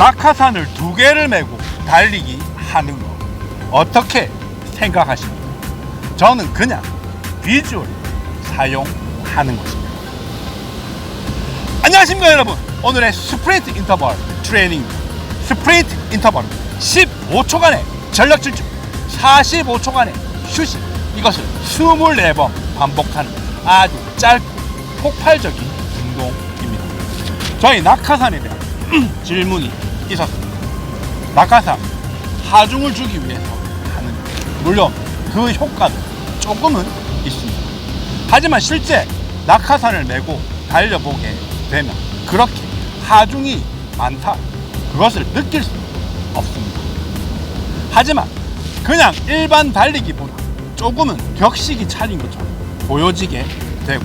낙하산을 두 개를 메고 달리기 하는 거. 어떻게 생각하십니까? 저는 그냥 비주얼 사용하는 것입니다. 안녕하십니까 여러분. 오늘의 스프린트 인터벌 트레이닝. 스프린트 인터벌 15초간의 전력 질주 45초간의 휴식. 이것을 24번 반복하는 아주 짧고 폭발적인 운동입니다. 저희 낙하산에 대한 질문이 있었습니다 낙하산 하중을 주기 위해서 하는 것. 물론 그 효과는 조금은 있습니다 하지만 실제 낙하산을 메고 달려보게 되면 그렇게 하중이 많다 그것을 느낄 수 없습니다. 하지만 그냥 일반 달리기보다 조금은 격식이 차린 것처럼 보여지게 되고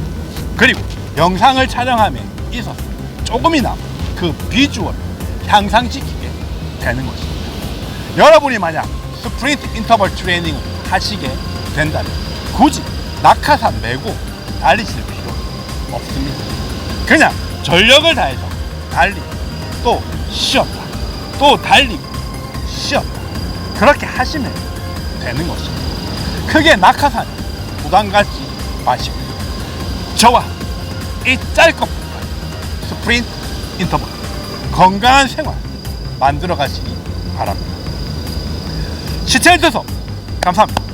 그리고 영상을 촬영함에 있어서 조금이나마 그 비주얼을 향상시키게 되는 것입니다. 여러분이 만약 스프린트 인터벌 트레이닝을 하시게 된다면 굳이 낙하산 메고 달리실 필요 없습니다. 그냥 전력을 다해서 달리고 또 쉬었다 또 달리고 쉬었다 그렇게 하시면 되는 것입니다. 크게 낙하산 부담 갖지 마시고 저와 이 짧고 스프린트 인터벌 건강한 생활 만들어 가시기 바랍니다. 시청해주셔서 감사합니다.